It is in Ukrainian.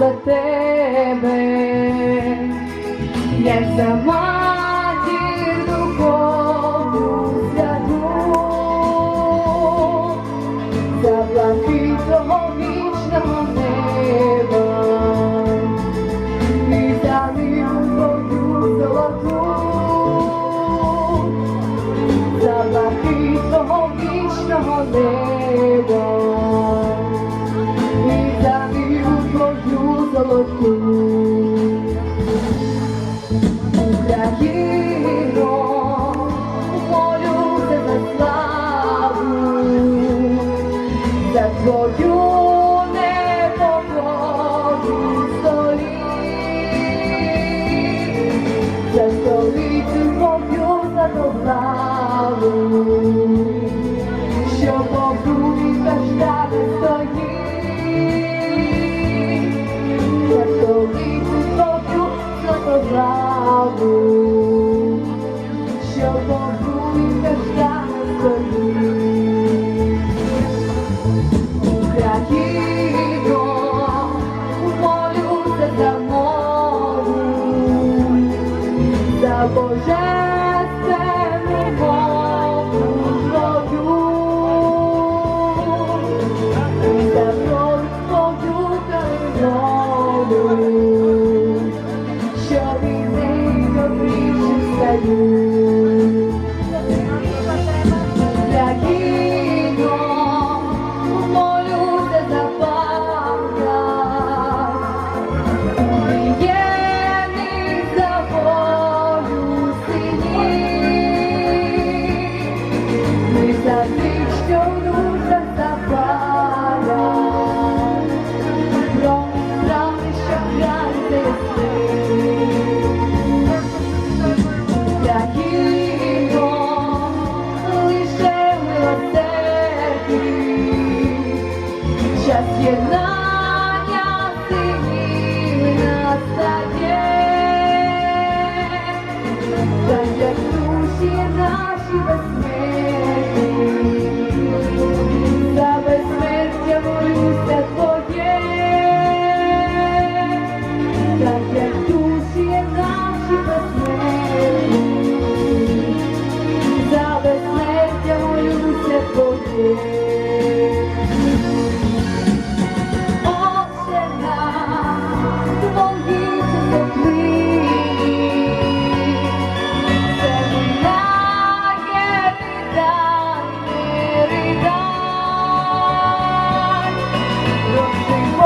за тебе, я сама матір духовну святу, за блакитного вічного неба, і за твою золоту, за блакитного вічного неба. Що побудуть каштани стоїть, за час єднання синів настає, безсмертні, за душі наші безсмертні, за безсмертя молюся. everything.